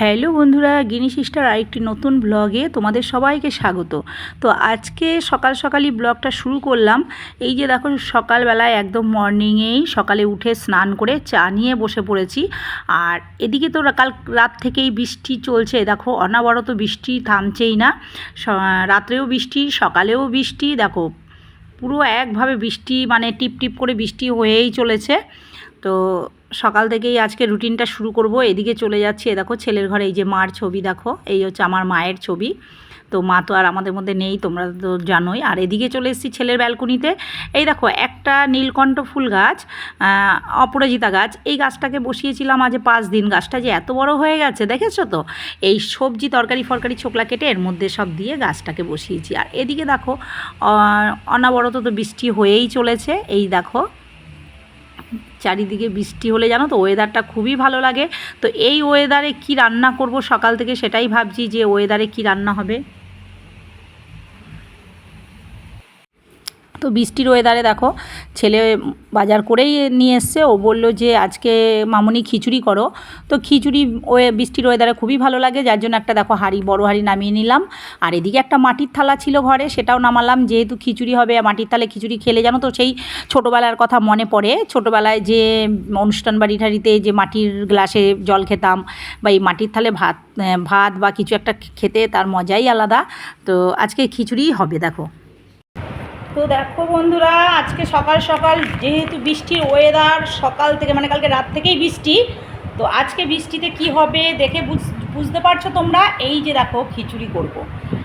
Hello বন্ধুরা, গিনি sister আরেকটি নতুন ব্লগে তোমাদের সবাইকে স্বাগত। তো আজকে সকাল সকালই ব্লগটা শুরু করলাম। এই যে দেখো, সকালবেলায় একদম মর্নিংয়েই সকালে উঠে স্নান করে চা নিয়ে বসে পড়েছি। আর এদিকে তো কাল রাত থেকেই বৃষ্টি চলছে। দেখো, অনাবরত বৃষ্টি থামছেই না। রাত্রেও বৃষ্টি, সকালেও বৃষ্টি। দেখো, পুরো একভাবে বৃষ্টি মানে টিপ টিপ করে বৃষ্টি হয়েই চলেছে। তো সকাল থেকেই আজকে রুটিনটা শুরু করব, এদিকে চলে যাচ্ছি। এ দেখো ছেলের ঘরে এই যে মার ছবি দেখো, এই হচ্ছে আমার মায়ের ছবি। তো মা তো আর আমাদের মধ্যে নেই, তোমরা তো জানোই। আর এদিকে চলে এসেছি ছেলের ব্যালকনিতে। এই দেখো একটা নীলকণ্ঠ ফুল গাছ অপরাজিতা গাছ। এই গাছটাকে বসিয়েছিলাম আজ পাঁচ দিন। গাছটা যে এত বড় হয়ে গেছে, দেখেছ তো? এই সবজি, তরকারি, ফরকারি, ছোকলা কেটে এর মধ্যে সব দিয়ে গাছটাকে বসিয়েছি। আর এদিকে দেখো অনাবরত তো বৃষ্টি হয়েই চলেছে। এই দেখো চারিদিকে বৃষ্টি হলে জানো তো ওয়েদারটা খুবই ভালো লাগে। তো এই ওয়েদারে কি রান্না করব সকাল থেকে সেটাই ভাবছি যে ওয়েদারে কি রান্না হবে? তো বৃষ্টির ওয়েদারে দেখো, ছেলে বাজার করেই নিয়ে এসছে। ও বলল যে, আজকে মামুনি খিচুড়ি করো। তো খিচুড়ি ওয়ে বৃষ্টির ওয়েদারে খুবই ভালো লাগে, যার জন্য একটা দেখো হাঁড়ি, বড় হাঁড়ি নামিয়ে নিলাম। আর এদিকে একটা মাটির থালা ছিল ঘরে, সেটাও নামালাম। যেহেতু খিচুড়ি হবে মাটির থালে খিচুড়ি খেলে জানো তো, সেই ছোটোবেলার কথা মনে পড়ে। ছোটোবেলায় যে অনুষ্ঠান বাড়ি ঠাড়িতে যে মাটির গ্লাসে জল খেতাম, বা এই মাটির থালে ভাত ভাত বা কিছু একটা খেতে, তার মজাই আলাদা। তো আজকে খিচুড়িই হবে, দেখো। তো দেখো বন্ধুরা, আজকে সকাল সকাল যেহেতু বৃষ্টির ওয়েদার সকাল থেকে মানে কালকে রাত থেকেই বৃষ্টি, তো আজকে বৃষ্টিতে কি হবে দেখে বুঝ- বুঝতে পারছ তোমরা এই যে দেখো খিচুড়ি করব।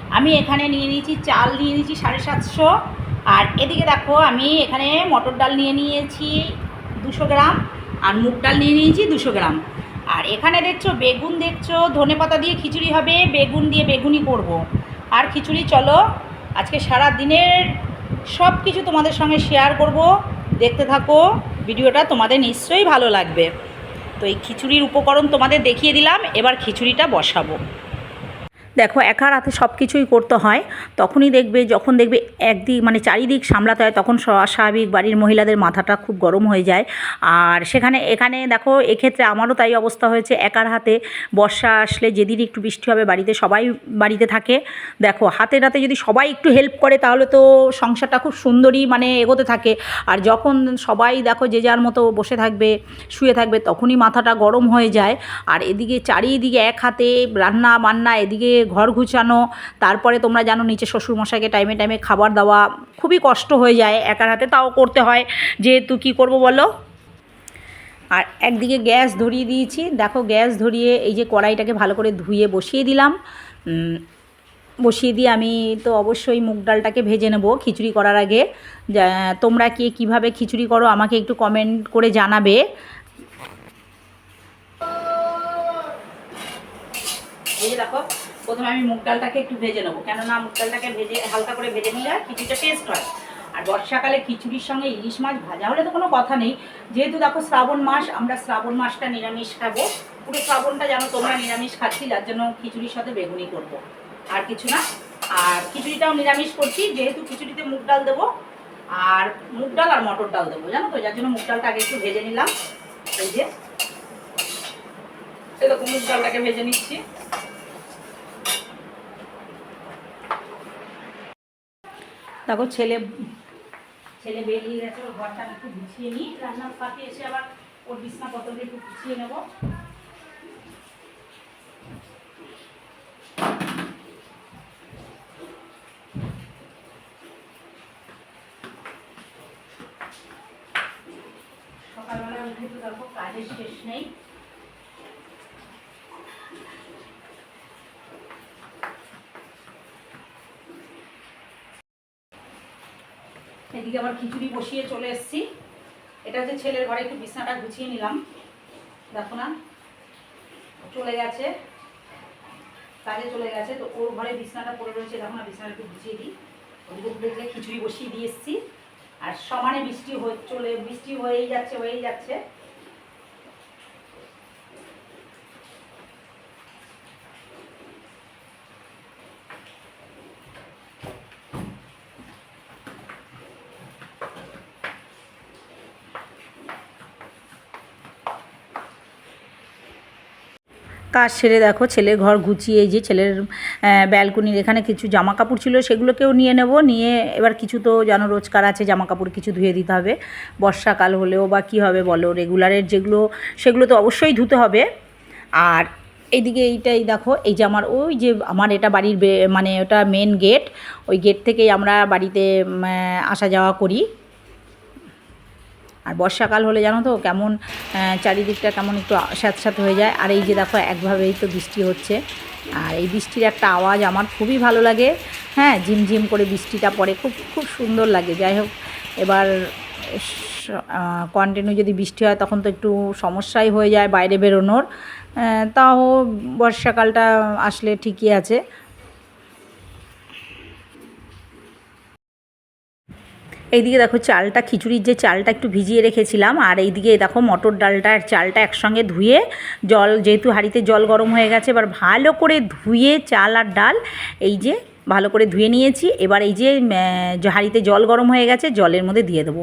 আমি এখানে নিয়ে নিয়েছি চাল, নিয়ে নিয়েছি সাড়ে সাতশো, আর এদিকে দেখো আমি এখানে মটর ডাল নিয়ে নিয়েছি দুশো গ্রাম, আর মুগ ডাল নিয়ে নিয়েছি দুশো গ্রাম আর এখানে দেখছ বেগুন দেখছ, ধনে পাতা দিয়ে খিচুড়ি হবে, বেগুন দিয়ে বেগুনি করব। আর খিচুড়ি চলো, আজকে সারা দিনের সব কিছু তোমাদের সঙ্গে শেয়ার করব। দেখতে থাকো, ভিডিওটা তোমাদের নিশ্চয়ই ভালো লাগবে। তো এই খিচুড়ির উপকরণ তোমাদের দেখিয়ে দিলাম, এবার খিচুড়িটা বসাবো। দেখো একার হাতে সব কিছুই করতে হয়। তখনই দেখবে, যখন দেখবে একদিক মানে চারিদিক সামলাতে হয়, তখন স্বাভাবিক বাড়ির মহিলাদের মাথাটা খুব গরম হয়ে যায়। আর সেখানে, এখানে দেখো, এক্ষেত্রে আমারও তাই অবস্থা হয়েছে। একার হাতে বর্ষা আসলে যেদিন একটু বৃষ্টি হবে, বাড়িতে সবাই বাড়িতে থাকে। দেখো, হাতে হাতে যদি সবাই একটু হেল্প করে, তাহলে তো সংসারটা খুব সুন্দরই মানে এগোতে থাকে। আর যখন সবাই দেখো, যে যার মতো বসে থাকবে, শুয়ে থাকবে, তখনই মাথাটা গরম হয়ে যায়। আর এদিকে চারিদিকে এক হাতে রান্না বান্না এদিকে ঘর গুছানো, তারপরে তোমরা জানো নিচে শ্বশুরমশাইকে টাইমে টাইমে খাবার দেওয়া খুবই কষ্ট হয়ে যায় একার হাতে, তাও করতে হয়। যেহেতু কী করব বলো? আর একদিকে গ্যাস ধরিয়ে দিয়েছি। দেখো গ্যাস ধরিয়ে এই যে কড়াইটাকে ভালো করে ধুয়ে বসিয়ে দিলাম। বসিয়ে দিয়ে আমি তো অবশ্যই মুগ ডালটাকে ভেজে নেব খিচুড়ি করার আগে। তোমরা কে কীভাবে খিচুড়ি করো আমাকে একটু কমেন্ট করে জানাবে। এই দেখো প্রথমে আমি মুগ ডালটাকে একটু ভেজে নেব। কেননা মুগ ডালটাকে ভেজে, হালকা করে ভেজে নিলে খিচুড়িটা টেস্ট হয়। আর বর্ষাকালে খিচুড়ির সঙ্গে ইলিশ মাছ ভাজা হলে তো কোনো কথা নেই। যেহেতু দেখো শ্রাবণ মাস, আমরা শ্রাবণ মাসটা নিরামিষ খাব। পুরো শ্রাবণটা যেন তোমরা নিরামিষ খাচ্ছি, যার জন্য খিচুড়ির সাথে বেগুনি করব। আর কিছু না। আর খিচুড়িটাও নিরামিষ করছি, যেহেতু খিচুড়িতে মুগ ডাল দেবো। আর মুগ ডাল আর মটর ডাল দেবো, জানো তো? যার জন্য মুগ ডালটা আগে একটু ভেজে নিলাম। এই যে, এরকম মুগ ডালটাকে ভেজে নিচ্ছি। দেখো, ছেলে ছেলে বেরিয়ে গেছে, ওর ঘরটা একটু গুছিয়ে নিই। রান্নার ফাঁকে এসে আবার ওর বিছনাপত্রটা একটু গুছিয়ে নেব। সকালবেলা উঠে তো দেখো, কাজের শেষ নেই। এদিকে আবার খিচুড়ি বসিয়ে চলে এসছি। এটা যে ছেলের ঘরে, একটু বিছানাটা গুছিয়ে নিলাম। দেখো না, চলে গেছে, কাজে চলে গেছে। তো ওর ঘরে বিছানাটা পড়ে রয়েছে, দেখো না, বিছনাটা একটু গুছিয়ে দিই। ওদিকে দেখলে খিচুড়ি বসিয়ে দিয়ে এসছি। আর সমানে বৃষ্টি হয়ে, চলে, বৃষ্টি হয়েই যাচ্ছে হয়েই যাচ্ছে। কাজ সেরে দেখো, ছেলের ঘর গুছিয়ে যে ছেলের ব্যালকনির এখানে কিছু জামা কাপড় ছিল সেগুলোকেও নিয়ে নেব। নিয়ে এবার কিছু তো যেন রোজকার আছে জামা কাপড় কিছু ধুয়ে দিতে হবে। বর্ষাকাল হলেও বা কী হবে বলো রেগুলারের যেগুলো, সেগুলো তো অবশ্যই ধুতে হবে। আর এইদিকে এইটাই দেখো, এই যে আমার, ওই যে আমার এটা বাড়ির মানে ওটা মেন গেট ওই গেট থেকেই আমরা বাড়িতে আসা যাওয়া করি। আর বর্ষাকাল হলে জানো তো কেমন চারিদিকটা কেমন একটু স্যাঁতস্যাঁত হয়ে যায়। আর এই যে দেখো, একভাবেই তো বৃষ্টি হচ্ছে। আর এই বৃষ্টির একটা আওয়াজ আমার খুবই ভালো লাগে। হ্যাঁ ঝিমঝিম করে বৃষ্টিটা পড়ে, খুব খুব সুন্দর লাগে। যাই হোক, এবার কন্টিনিউ যদি বৃষ্টি হয়, তখন তো একটু সমস্যাই হয়ে যায় বাইরে বেরোনোর। তাও বর্ষাকালটা আসলে ঠিকই আছে। এইদিকে দেখো চালটা, খিচুড়ির যে চালটা একটু ভিজিয়ে রেখেছিলাম, আর এইদিকে দেখো মটর ডালটা আর চালটা একসঙ্গে ধুয়ে জল, যেহেতু হাঁড়িতে জল গরম হয়ে গেছে, এবার ভালো করে ধুয়ে চাল আর ডাল, এই যে ভালো করে ধুয়ে নিয়েছি। এবার এই যে হাঁড়িতে জল গরম হয়ে গেছে, জলের মধ্যে দিয়ে দেবো।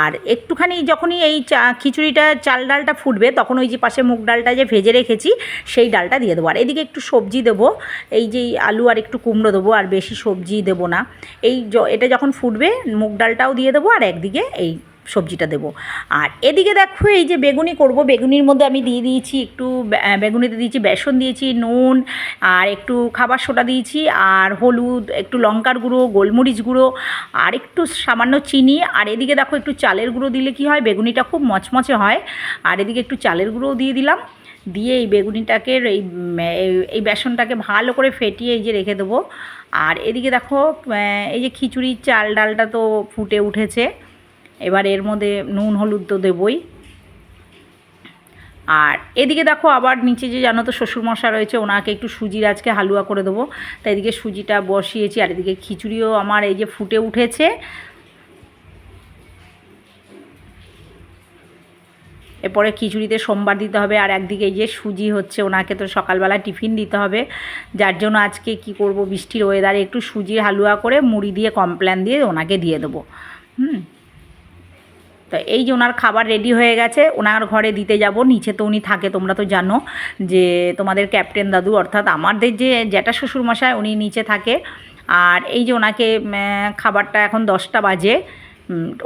আর একটুখানি যখনই এই চা, খিচুড়িটা, চাল ডালটা ফুটবে, তখন ওই যে পাশে মুগ ডালটা যে ভেজে রেখেছি, সেই ডালটা দিয়ে দেবো। আর এদিকে একটু সবজি দেবো। এই যে আলু আর একটু কুমড়ো দেবো, আর বেশি সবজি দেবো না। এই এটা যখন ফুটবে, মুগ ডালটাও দিয়ে দেবো, আর একদিকে এই সবজিটা দেবো। আর এদিকে দেখো, এই যে বেগুনি করব, বেগুনির মধ্যে আমি দিয়ে দিয়েছি একটু বেগুনিতে দিয়েছি বেসন দিয়েছি, নুন, আর একটু খাবার সোডা দিয়েছি, আর হলুদ, একটু লঙ্কার গুঁড়ো, গোলমরিচ গুঁড়ো, আর একটু সামান্য চিনি, আর এদিকে দেখো একটু চালের গুঁড়ো দিলে কি হয়, বেগুনিটা খুব মচমচে হয়, আর এদিকে একটু চালের গুঁড়োও দিয়ে দিলাম। দিয়ে এই বেগুনিটাকে এই- এই বেসনটাকে ভালো করে ফেটিয়ে এই যে রেখে দেবো। আর এদিকে দেখো এই যে খিচুড়ির চাল ডালটা তো ফুটে উঠেছে। এবার এর মধ্যে নুন, হলুদ তো দেবই। আর এদিকে দেখো আবার নিচে যে জানো তো শ্বশুরমশা রয়েছে, ওনাকে একটু সুজির আজকে হালুয়া করে দেবো। তাই এদিকে সুজিটা বসিয়েছি, আর এদিকে খিচুড়িও আমার এই যে ফুটে উঠেছে। এরপরে খিচুড়িতে সোমবার দিতে হবে, আর একদিকে এই যে সুজি হচ্ছে, ওনাকে তো সকালবেলা টিফিন দিতে হবে। যার জন্য আজকে কি করব, বৃষ্টির ওয়েদারে একটু সুজির হালুয়া করে মুড়ি দিয়ে, কমপ্ল্যান দিয়ে ওনাকে দিয়ে দেবো। হুম। তো এই যে ওনার খাবার রেডি হয়ে গেছে, ওনার ঘরে দিতে যাব, নিচে তো উনি থাকে, তোমরা তো জানো যে তোমাদের ক্যাপ্টেন দাদু অর্থাৎ আমাদের যে জ্যাঠা শ্বশুরমশাই উনি নিচে থাকে। আর এই যে ওনাকে খাবারটা এখন দশটা বাজে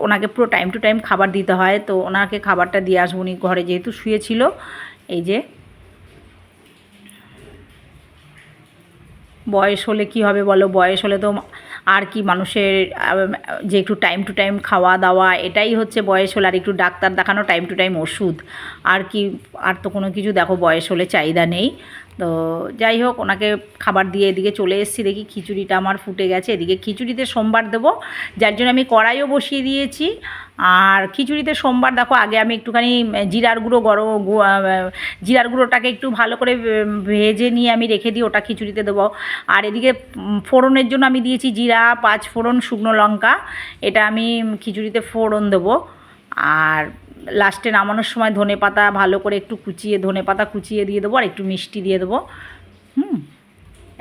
ওনাকে পুরো টাইম টু টাইম খাবার দিতে হয়। তো ওনাকে খাবারটা দিয়ে আসব, উনি ঘরে যেহেতু শুয়েছিল এই যে বয়স হলে কি হবে বলো? বয়স হলে তো আর কি মানুষের যে একটু টাইম টু টাইম খাওয়া দাওয়া, এটাই হচ্ছে বয়স হলে, আর একটু ডাক্তার দেখানো টাইম টু টাইম ওষুধ। আর কি, আর তো কোনো কিছু দেখো, বয়স হলে চাহিদা নেই। তো যাই হোক, ওনাকে খাবার দিয়ে এদিকে চলে এসেছি, দেখি খিচুড়িটা আমার ফুটে গেছে। এদিকে খিচুড়িতে সোমবার দেবো, যার জন্য আমি কড়াইও বসিয়ে দিয়েছি। আর খিচুড়িতে সোমবার, দেখো, আগে আমি একটুখানি জিরার গুঁড়ো, গরম জিরার গুঁড়োটাকে একটু ভালো করে ভেজে নিয়ে আমি রেখে দিই, ওটা খিচুড়িতে দেবো। আর এদিকে ফোড়নের জন্য আমি দিয়েছি জিরা, পাঁচ ফোড়ন, শুকনো লঙ্কা। এটা আমি খিচুড়িতে ফোড়ন দেবো। আর লাস্টে নামানোর সময় ধনে পাতা ভালো করে একটু কুচিয়ে, ধনে পাতা কুচিয়ে দিয়ে দেবো আর একটু মিষ্টি দিয়ে দেবো। হুম,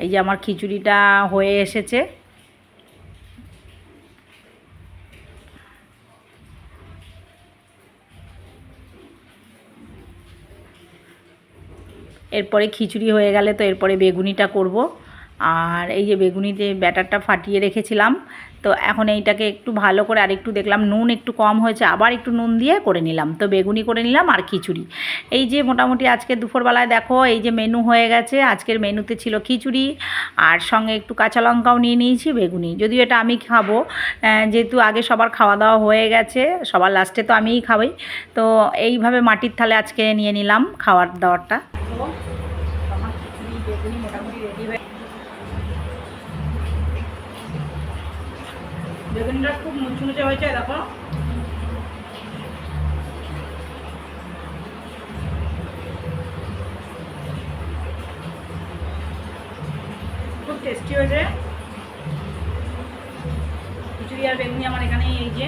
এই যে আমার খিচুড়িটা হয়ে এসেছে। এরপরে খিচুড়ি হয়ে গেলে তো এরপরে বেগুনিটা করব। আর এই যে বেগুনিতে ব্যাটারটা ফাটিয়ে রেখেছিলাম, তো এখন এইটাকে একটু ভালো করে আর একটু দেখলাম, নুন একটু কম হয়েছে, আবার একটু নুন দিয়ে করে নিলাম। তো বেগুনি করে নিলাম আর খিচুড়ি। এই যে মোটামুটি আজকে দুপুরবেলায় দেখো, এই যে মেনু হয়ে গেছে, আজকের মেনুতে ছিল খিচুড়ি, আর সঙ্গে একটু কাঁচা লঙ্কাও নিয়ে নিয়েছি, বেগুনি। যদিও এটা আমি খাব যেহেতু আগে সবার খাওয়া দাওয়া হয়ে গেছে, সবার লাস্টে তো আমিই খাবই। তো এইভাবে মাটির থালে আজকে নিয়ে নিলাম খাওয়ার দাওয়ারটা। বেগুনিটা খুব মুচমুচে হয়েছে, দেখো। খুব টেস্টি হয়েছে। খিচুড়ি আর বেগুনি আমার এখানেই এই যে।